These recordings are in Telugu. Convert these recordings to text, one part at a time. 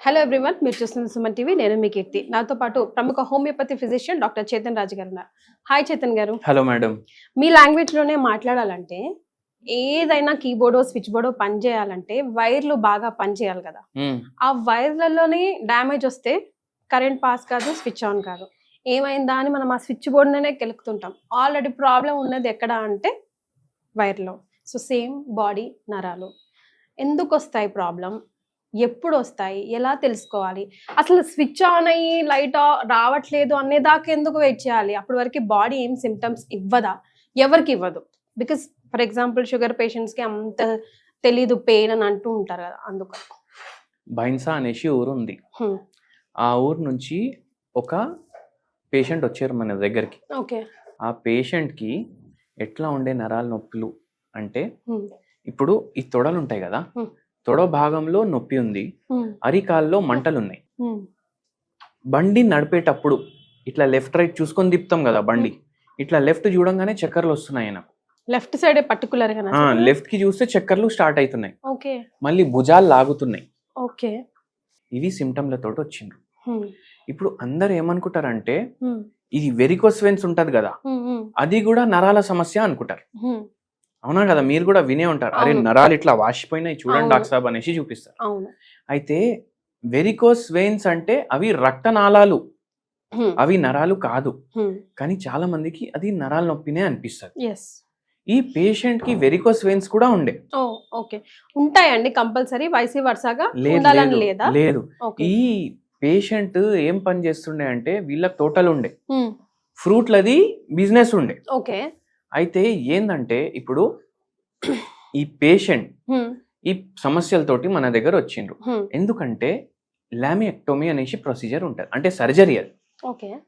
హలో ఎవ్రీవన్ మీరు చూస్తున్న సుమన్ టీవీ నేను మీ కీర్తి. నాతో పాటు ప్రముఖ homeopathy physician doctor Chetan Raju garu ఉన్నారు. హాయ్ చేతన్ గారు. హలో మేడం మీ లాంగ్వేజ్లోనే మాట్లాడాలంటే ఏదైనా కీబోర్డో స్విచ్ బోర్డో పని చేయాలంటే వైర్లు బాగా పని చేయాలి కదా. ఆ వైర్లలోనే డ్యామేజ్ వస్తే కరెంట్ పాస్ కాదు స్విచ్ ఆన్ కాదు. ఏమైందా అని మనం ఆ స్విచ్ బోర్డ్నే కెలుకుతుంటాం ఆల్రెడీ ప్రాబ్లం ఉన్నది ఎక్కడ అంటే వైర్లో. సో సేమ్ బాడీ నరాలు. ఎందుకు వస్తాయి ప్రాబ్లం ఎప్పుడు వస్తాయి ఎలా తెలుసుకోవాలి? అసలు స్విచ్ ఆన్ అయ్యి లైట్ రావట్లేదు అనేదాకా ఎందుకు వెయిట్ చేయాలి? అప్పటి వరకు బాడీ ఏం సిమ్టమ్స్ ఇవ్వదా? ఎవరికి ఇవ్వదు. బికాస్ ఫర్ ఎగ్జాంపుల్ షుగర్ పేషెంట్స్కి అంత తెలీదు పెయిన్ అని అంటూ ఉంటారు కదా అందుకు. బైన్సా అనేసి ఊరు ఉంది. ఆ ఊరు నుంచి ఒక పేషెంట్ వచ్చారు మన దగ్గరికి. ఓకే. ఆ పేషెంట్కి ఎట్లా ఉండే నరాల నొప్పులు అంటే ఇప్పుడు ఈ తొడలు ఉంటాయి కదా. తొడ భాగంలో నొప్పి ఉంది. అరికాల్లో మంటలు ఉన్నాయి. బండి నడిపేటప్పుడు ఇట్లా లెఫ్ట్ రైట్ చూసుకొని తిప్పుతాం కదా బండి. ఇట్లా లెఫ్ట్ చూడంగానే చక్కర్లు వస్తున్నాయి నాకు. లెఫ్ట్ సైడ్ పర్టికులర్గా లెఫ్ట్కి చూస్తే చక్కర్లు స్టార్ట్ అవుతున్నాయి. ఓకే. మళ్ళీ భుజాలు లాగుతున్నాయి. ఓకే. ఇవి సిమ్టమ్లతో వచ్చిండ్రు ఇప్పుడు అందరు ఏమనుకుంటారంటే ఇది వెరికోస్ వెన్స్ ఉంటది కదా. అది కూడా నరాల సమస్య అనుకుంటారు. అవునా కదా? మీరు కూడా వినే ఉంటారు. అరే. నరాలు ఇట్లా వాసిపోయినాయి చూడండి. డాక్టర్ సాబ్ అనేసి చూపిస్తారు. అయితే వెరికోస్ వెయిన్స్ అంటే అవి రక్తనాళాలు. అవి నరాలు కాదు. కానీ చాలా మందికి అది నరాల నొప్పినే అనిపిస్తుంది. ఎస్ ఈ పేషెంట్కి వెరికోస్ వెయిన్స్ కూడా ఉండే. ఓకే. ఉంటాయండి కంపల్సరీ వైసీ వరుసగా లేదు లేదు, ఈ పేషెంట్ ఏం పని చేస్తుండే అంటే వీళ్ళకి తోటలు ఉండే ఫ్రూట్లది బిజినెస్ ఉండే. ఓకే. అయితే ఏందంటే ఇప్పుడు ఈ పేషెంట్ ఈ సమస్యలతోటి మన దగ్గర వచ్చిండ్రు. ఎందుకంటే లామినెక్టోమీ అనేసి ప్రొసీజర్ ఉంటుంది. అంటే సర్జరీ అది. ఓకే.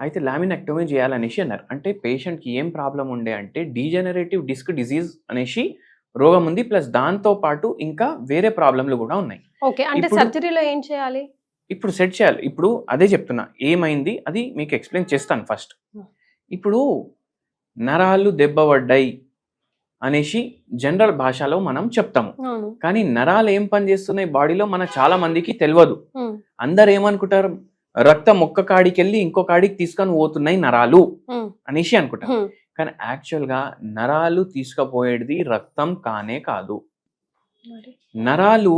అయితే లామినెక్టోమీ చేయాలనేసి అన్నారు. అంటే పేషెంట్కి ఏం ప్రాబ్లం ఉండే అంటే డీజనరేటివ్ డిస్క్ డిసీజ్ అనేసి రోగం ఉంది. ప్లస్ దాంతో పాటు ఇంకా వేరే ప్రాబ్లంలు కూడా ఉన్నాయి. ఓకే. అంటే సర్జరీలో ఏం చేయాలి? ఇప్పుడు సెట్ చేయాలి. ఇప్పుడు అదే చెప్తున్నా. ఏమైంది? అది మీకు ఎక్స్ప్లెయిన్ చేస్తాను ఫస్ట్. ఇప్పుడు నరాలు దెబ్బపడ్డాయి అనేసి జనరల్ భాషలో మనం చెప్తాము. కానీ నరాలు ఏం పని చేస్తున్నాయి బాడీలో మన చాలా మందికి తెలియదు. అందరు ఏమనుకుంటారు? రక్తం ఒక్క కాడికి వెళ్ళి ఇంకో కాడికి తీసుకొని పోతున్నాయి నరాలు అనేసి అనుకుంటారు. కానీ యాక్చువల్గా నరాలు తీసుకుపోయేది రక్తం కానే కాదు. నరాలు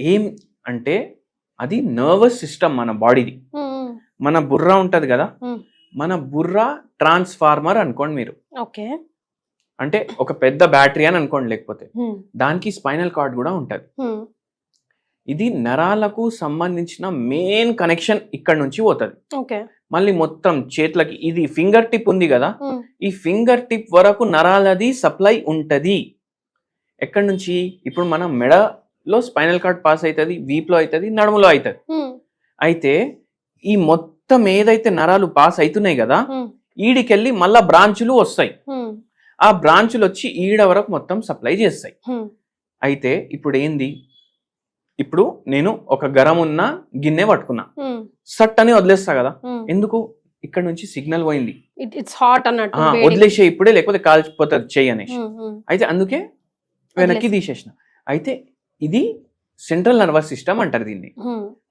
ఏం అంటే అది నర్వస్ సిస్టమ్ మన బాడీది. మన బుర్ర ఉంటది కదా. మన బుర్ర ట్రాన్స్ఫార్మర్ అనుకోండి మీరు. ఓకే. అంటే ఒక పెద్ద బ్యాటరీ అని అనుకోండి లేకపోతే. దానికి స్పైనల్ కార్డ్ కూడా ఉంటది. ఇది నరాలకు సంబంధించిన మెయిన్ కనెక్షన్ ఇక్కడ నుంచి పోతుంది. మళ్ళీ మొత్తం చేతులకి ఇది ఫింగర్ టిప్ ఉంది కదా. ఈ ఫింగర్ టిప్ వరకు నరాలది సప్లై ఉంటది. ఎక్కడి నుంచి? ఇప్పుడు మనం మెడలో స్పైనల్ కార్డ్ పాస్ అవుతుంది వీప్లో అవుతుంది నడుములో అవుతుంది. అయితే ఈ మొత్తం ఏదైతే నరాలు పాస్ అవుతున్నాయి కదా ఈడికెళ్ళి మళ్ళా బ్రాంచులు వస్తాయి. ఆ బ్రాంచులు వచ్చి ఈడ వరకు మొత్తం సప్లై చేస్తాయి. అయితే ఇప్పుడు ఏంది? ఇప్పుడు నేను ఒక గరం ఉన్న గిన్నె పట్టుకున్నా. సట్ అని వదిలేస్తా కదా. ఎందుకు? ఇక్కడ నుంచి సిగ్నల్ పోయింది. ఇట్స్ హాట్ అన్నట్టు. వదిలేసే ఇప్పుడే లేకపోతే కాల్చిపోతుంది చెయ్యి అనేసి. అయితే అందుకే వెనక్కి. తీసేసిన. అయితే ఇది సెంట్రల్ నర్వస్ సిస్టమ్ అంటారు దీన్ని.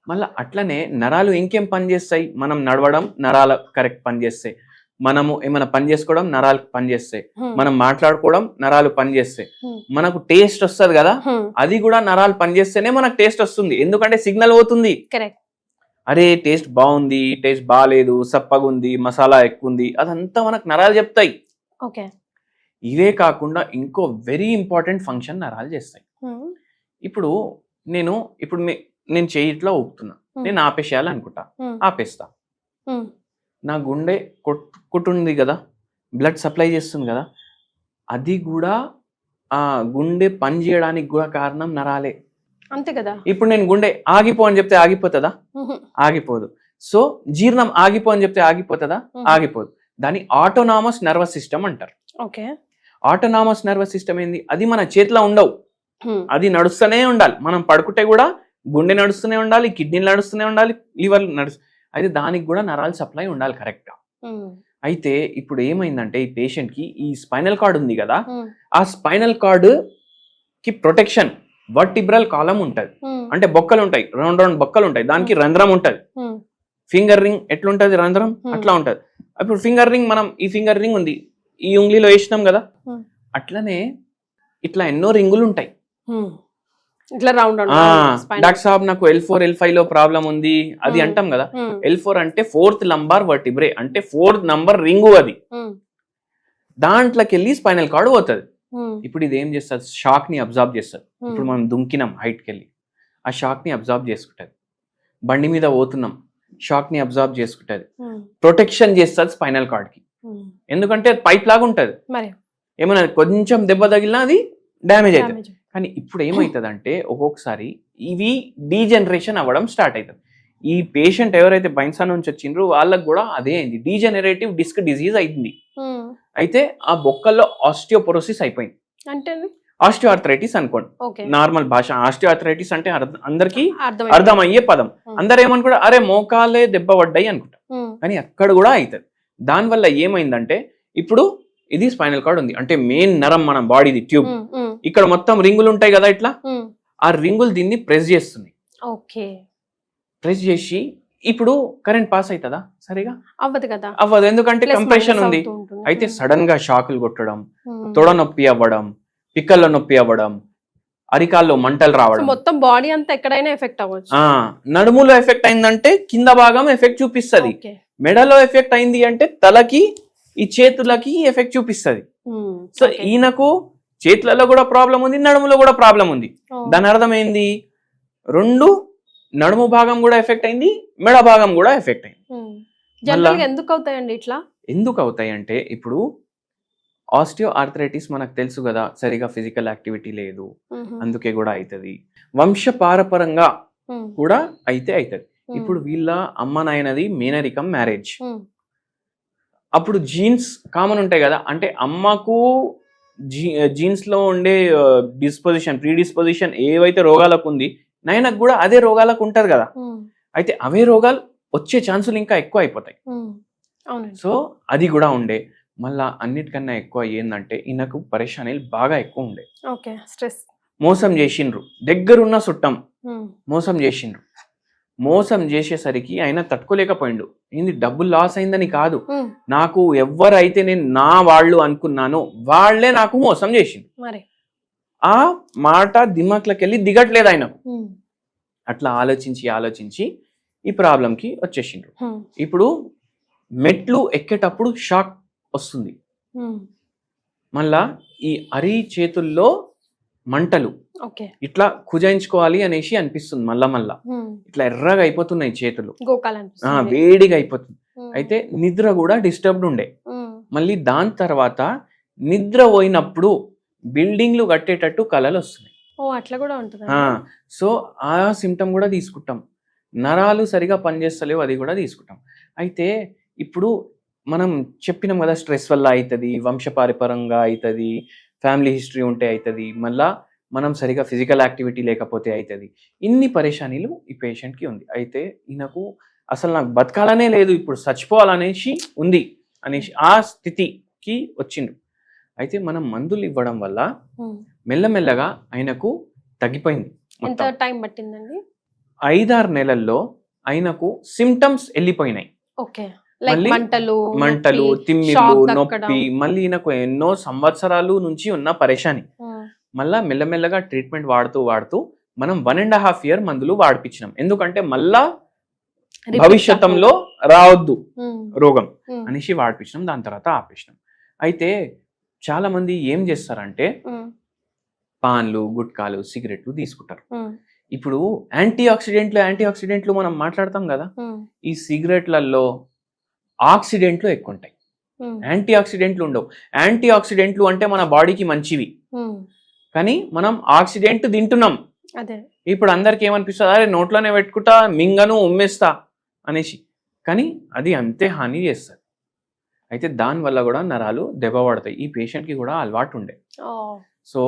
మళ్ళీ అట్లనే నరాలు ఇంకేం పని చేస్తాయి? మనం నడవడం నరాలు కరెక్ట్ పని చేస్తాయి. మనము ఏమైనా పని చేసుకోవడం నరాలు పని చేస్తాయి. మనం మాట్లాడుకోవడం నరాలు పని చేస్తాయి. మనకు టేస్ట్ వస్తుంది కదా? అది కూడా నరాలు పనిచేస్తేనే మనకు టేస్ట్ వస్తుంది. ఎందుకంటే సిగ్నల్ పోతుంది. అరే టేస్ట్ బాగుంది టేస్ట్ బాగాలేదు సప్పగా ఉంది మసాలా ఎక్కువ ఉంది అదంతా మనకు నరాలు చెప్తాయి. ఇవే కాకుండా ఇంకో వెరీ ఇంపార్టెంట్ ఫంక్షన్ నరాలు చేస్తాయి. ఇప్పుడు నేను ఇప్పుడు నేను చేయి ఇట్లా ఊపుతున్నా. నేను ఆపేసేయాలి అనుకుంటా ఆపేస్తా. నా గుండె కొట్టుకుంటుంది కదా. బ్లడ్ సప్లై చేస్తుంది కదా. అది కూడా ఆ గుండె పని చేయడానికి కూడా కారణం నరాలే. అంతే కదా. ఇప్పుడు నేను గుండె ఆగిపో అని చెప్తే ఆగిపోతుందా? ఆగిపోదు. సో జీర్ణం ఆగిపో అని చెప్తే ఆగిపోతుందా. ఆగిపోదు. దాని ఆటోనామస్ నర్వస్ సిస్టమ్ అంటారు. ఓకే. ఆటోనామస్ నర్వస్ సిస్టమ్ ఏంది? అది మన చేతిలో ఉండవు. అది నడుస్తూనే ఉండాలి. మనం పడుకుంటే కూడా గుండె నడుస్తూనే ఉండాలి కిడ్నీలు నడుస్తూనే ఉండాలి లివర్ నడుస్తు అయితే దానికి కూడా నరాలు సప్లై ఉండాలి కరెక్ట్గా అయితే ఇప్పుడు ఏమైందంటే ఈ పేషెంట్కి ఈ స్పైనల్ కార్డ్ ఉంది కదా ఆ స్పైనల్ కార్డ్కి ప్రొటెక్షన్ వర్టిబ్రల్ కాలం ఉంటది. అంటే బొక్కలు ఉంటాయి రౌండ్ రౌండ్ బొక్కలు ఉంటాయి దానికి రంధ్రం ఉంటది. ఫింగర్ రింగ్ ఎట్లుంటది రంధ్రం. అట్లా ఉంటది. ఇప్పుడు ఫింగర్ రింగ్ మనం ఈ ఫింగర్ రింగ్ ఉంది ఈ ఉంగ్లీలో వేసినాం కదా. అట్లనే ఇట్లా ఎన్నో రింగులు ఉంటాయి. ఇట్లా రౌండ్ ఆ, డాక్టర్ సాబ్ నాకు ఎల్ ఫోర్ ఎల్ ఫైవ్లో ప్రాబ్లం ఉంది. అది Hmm. అంటాం కదా? ఎల్ ఫోర్ అంటే ఫోర్త్ లంబార్ వర్టిబ్రే అంటే ఫోర్త్ నంబర్ రింగు అది. దాంట్లోకి వెళ్ళి స్పైనల్ కార్డ్ పోతుంది. ఇప్పుడు ఇది ఏం చేస్తుంది? షాక్ని అబ్జార్బ్ చేస్తుంది. ఇప్పుడు మనం దుంకినాం హైట్కి వెళ్ళి ఆ షాక్ని అబ్జార్బ్ చేసుకుంటది. బండి మీద పోతున్నాం. షాక్ని అబ్జార్బ్ చేసుకుంటది. ప్రొటెక్షన్ చేస్తుంది స్పైనల్ కార్డ్కి. ఎందుకంటే పైప్ లాగా ఉంటది ఏమైనా కొంచెం దెబ్బ తగిలినా అది డ్యామేజ్ అవుతుంది. కానీ ఇప్పుడు ఏమవుతుంది అంటే ఒక్కొక్కసారి ఇవి డీజనరేషన్ అవ్వడం స్టార్ట్ అవుతుంది ఈ పేషెంట్ ఎవరైతే బైన్సా నుంచి వచ్చిండ్రో వాళ్ళకి కూడా అదే అయింది. డీజనరేటివ్ డిస్క్ డిసీజ్ అయింది. అయితే ఆ బొక్కల్లో ఆస్టియోపోరోసిస్ అయిపోయింది. అంటే ఆస్టియోఆర్థరైటిస్ అనుకోండి. నార్మల్ భాష ఆస్టియోఆర్థరైటిస్ అంటే అందరికీ అర్థమయ్యే పదం. అందరు ఏమనుకుంటా అరే మోకాలే దెబ్బ పడ్డాయి అనుకుంటా. కానీ అక్కడ కూడా అవుతుంది దానివల్ల ఏమైందంటే ఇప్పుడు ఇది స్పైనల్ కార్డ్ ఉంది. అంటే మెయిన్ నరం మన బాడీది ట్యూబ్. ఇక్కడ మొత్తం రింగులు ఉంటాయి కదా ఇట్లా. ఆ రింగులు దీన్ని ప్రెస్ చేస్తున్నాయి. ఓకే. ప్రెస్ చేసి ఇప్పుడు కరెంట్ పాస్ అవుతుందా సరిగా? అవ్వదు కదా. అవ్వదు. ఎందుకంటే కంప్రెషన్ ఉంది. అయితే సడన్గా షాకులు కొట్టడం. తొడ నొప్పి అవ్వడం పిక్కల్లో నొప్పి అవ్వడం అరికాల్లో మంటలు రావడం. మొత్తం బాడీ అంతా ఎక్కడైనా ఎఫెక్ట్ అవ్వచ్చు. నడుములో ఎఫెక్ట్ అయిందంటే కింద భాగం ఎఫెక్ట్ చూపిస్తది. మెడలో ఎఫెక్ట్ అయింది అంటే తలకి ఈ చేతులకి ఎఫెక్ట్ చూపిస్తది. సో. ఈయనకు చేతులలో కూడా ప్రాబ్లం ఉంది నడుములో కూడా ప్రాబ్లం ఉంది. దాని అర్థం ఏంది రెండు నడుము భాగం కూడా ఎఫెక్ట్ అయింది మెడ భాగం కూడా ఎఫెక్ట్ అయింది. ఎందుకు అవుతాయండి ఇట్లా? ఎందుకు అవుతాయి అంటే ఇప్పుడు ఆస్టియో ఆర్థరైటిస్ మనకు తెలుసు కదా సరిగా ఫిజికల్ యాక్టివిటీ లేదు అందుకే కూడా అవుతుంది వంశపారపరంగా కూడా అయితే అవుతుంది ఇప్పుడు వీళ్ళ అమ్మ నాయనది మేనరికం మ్యారేజ్ అప్పుడు జీన్స్ కామన్ ఉంటాయి కదా అంటే అమ్మకు జీ జీన్స్లో ఉండే డిస్పోజిషన్ ప్రీ డిస్పోజిషన్ ఏవైతే రోగాలకు ఉంది నాయనకు కూడా అదే రోగాలకు ఉంటది కదా అయితే అవే రోగాలు వచ్చే ఛాన్సులు ఇంకా ఎక్కువ అయిపోతాయి సో అది కూడా ఉండే. మళ్ళా అన్నిటికన్నా ఎక్కువ ఏంటంటే ఈయనకు పరేషానీలు బాగా ఎక్కువ ఉండే. స్ట్రెస్. మోసం చేసిండ్రు. దగ్గరున్న చుట్టం మోసం చేసిండ్రు. మోసం చేసేసరికి ఆయన తట్టుకోలేకపోయిండు. ఏంది డబ్బులు లాస్ అయిందని కాదు. నాకు ఎవరైతే నేను నా వాళ్ళు అనుకున్నానో వాళ్ళే నాకు మోసం చేసిండు. మరి? ఆ మాట దిమాక్లోకి వెళ్ళి దిగట్లేదు ఆయన. అట్లా ఆలోచించి ఆలోచించి ఈ ప్రాబ్లంకి వచ్చేసిండ్రు. ఉమ్, ఇప్పుడు మెట్లు ఎక్కేటప్పుడు షాక్ వస్తుంది. మళ్ళా ఈ అరి చేతుల్లో మంటలు. ఇట్లా కుజాయించుకోవాలి అనేసి అనిపిస్తుంది మళ్ళా మళ్ళా. ఇట్లా ఎర్రగా అయిపోతున్నాయి చేతులు. వేడిగా అయిపోతుంది. అయితే నిద్ర కూడా డిస్టర్బ్డ్ ఉండే. మళ్ళీ దాని తర్వాత నిద్ర పోయినప్పుడు బిల్డింగ్లు కట్టేటట్టు కళలు వస్తున్నాయి. ఓ అట్లా కూడా ఉంటుంది? ఆ, సో ఆ సిమ్టమ్ కూడా తీసుకుంటాం. నరాలు సరిగా పనిచేస్తలేవు అది కూడా తీసుకుంటాం. అయితే ఇప్పుడు మనం చెప్పినాం కదా స్ట్రెస్ వల్ల అవుతుంది వంశపారిపరంగా అవుతుంది ఫ్యామిలీ హిస్టరీ ఉంటే అవుతుంది మళ్ళా మనం సరిగా ఫిజికల్ యాక్టివిటీ లేకపోతే అవుతుంది ఇన్ని పరేషానీలు ఈ పేషెంట్కి ఉంది. అయితే ఈయనకు అసలు నాకు బతకాలనే లేదు ఇప్పుడు చచ్చిపోవాలనేసి ఉంది అనేసి ఆ స్థితికి వచ్చిండు. అయితే మనం మందులు ఇవ్వడం వల్ల మెల్లమెల్లగా ఆయనకు తగ్గిపోయింది ఎంత టైం పట్టిందండి? ఐదారు నెలల్లో ఆయనకు సిమ్టమ్స్ వెళ్ళిపోయినాయి ఓకే. మంటలు మంటలు నొప్పి, తిమ్మిళ్ళు. నొప్పి మళ్ళీ ఈయనకు ఎన్నో సంవత్సరాలు నుంచి ఉన్న పరేషాని. మళ్ళా మెల్లమెల్లగా ట్రీట్మెంట్ వాడుతూ వాడుతూ మనం వన్ అండ్ హాఫ్ ఇయర్ మందులు వాడిపించినాం. ఎందుకంటే మళ్ళా భవిష్యత్తులో రావద్దు. ఉమ్, రోగం ఉమ్, అనేసి వాడిపించినాం. దాని తర్వాత ఆపేసినాం. అయితే చాలా మంది ఏం చేస్తారంటే ఉమ్, పాన్లు గుట్కాలు సిగరెట్లు తీసుకుంటారు. ఇప్పుడు యాంటీ ఆక్సిడెంట్లు యాంటీ ఆక్సిడెంట్లు మనం మాట్లాడతాం కదా. ఈ సిగరెట్లలో ఆక్సిడెంట్లు ఎక్కువ ఉంటాయి యాంటీ ఆక్సిడెంట్లు ఉండవు. యాంటీ ఆక్సిడెంట్లు అంటే మన బాడీకి మంచివి. కానీ మనం ఆక్సిడెంట్ తింటున్నాం. ఇప్పుడు అందరికి ఏమనిపిస్తుంది? అరే నోట్లోనే పెట్టుకుంటా మింగను ఉమ్మేస్తా అనేసి. కానీ అది అంతే హాని చేస్తుంది. అయితే దానివల్ల కూడా నరాలు దెబ్బ పడతాయి. ఈ పేషెంట్కి కూడా అలవాటు ఉండే. సో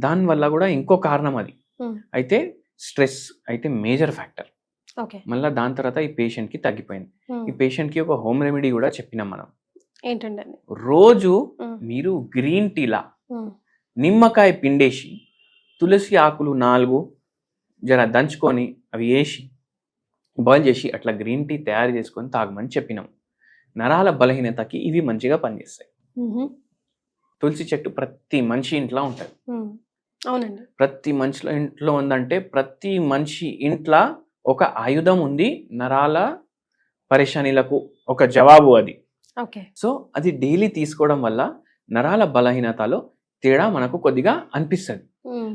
దానివల్ల కూడా ఇంకో కారణం అది. అయితే స్ట్రెస్ అయితే మేజర్ ఫ్యాక్టర్. ఓకే. మళ్ళీ దాని తర్వాత ఈ పేషెంట్కి తగ్గిపోయింది. ఈ పేషెంట్కి ఒక హోమ్ రెమెడీ కూడా చెప్పినాం మనం. ఏంటండి అది? రోజు మీరు గ్రీన్ టీలా నిమ్మకాయ పిండేసి తులసి ఆకులు నాలుగు జర దంచుకొని అవి వేసి బాయిల్ చేసి అట్లా గ్రీన్ టీ తయారు చేసుకొని తాగమని చెప్పినాం. నరాల బలహీనతకి ఇవి మంచిగా పనిచేస్తాయి. తులసి చెట్టు ప్రతి మనిషి ఇంట్లో ఉంటుంది. అవునండి. ప్రతి మనిషిలో ఇంట్లో ఉందంటే ప్రతి మనిషి ఇంట్లో ఒక ఆయుధం ఉంది నరాల పరేషానీలకు ఒక జవాబు అది. ఓకే. సో అది డైలీ తీసుకోవడం వల్ల నరాల బలహీనతలో తేడా మనకు కొద్దిగా అనిపిస్తుంది.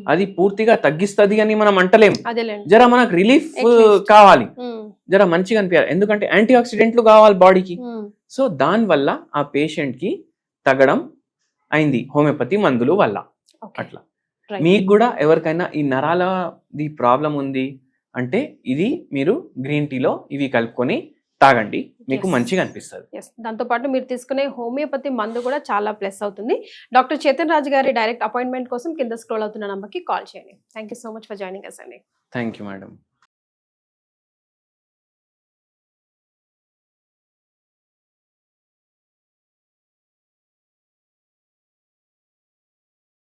అది పూర్తిగా తగ్గిస్తుంది అని మనం అంటలేం. అదేలేండి. జర మనకు రిలీఫ్. కావాలి. జర మంచిగా అనిపించాలి ఎందుకంటే యాంటీ ఆక్సిడెంట్లు కావాలి బాడీకి. సో దానివల్ల ఆ పేషెంట్కి తగ్గడం అయింది హోమియోపతి మందులు వల్ల. అట్లా. మీకు కూడా ఎవరికైనా ఈ నరాలది ప్రాబ్లం ఉంది అంటే ఇది మీరు గ్రీన్ టీలో ఇవి కలుపుకొని తాగండి. మీకు. మంచిగా అనిపిస్తుంది. దాంతో పాటు మీరు తీసుకునే హోమియోపతి మందు కూడా చాలా ప్లస్ అవుతుంది. డాక్టర్ చేతన్ రాజు గారి డైరెక్ట్ అపాయింట్మెంట్ కోసం కింద స్క్రోల్ అవుతున్న నంబర్కి కాల్ చేయండి. Thank so much for joining us అండి థ్యాంక్ యూ మేడం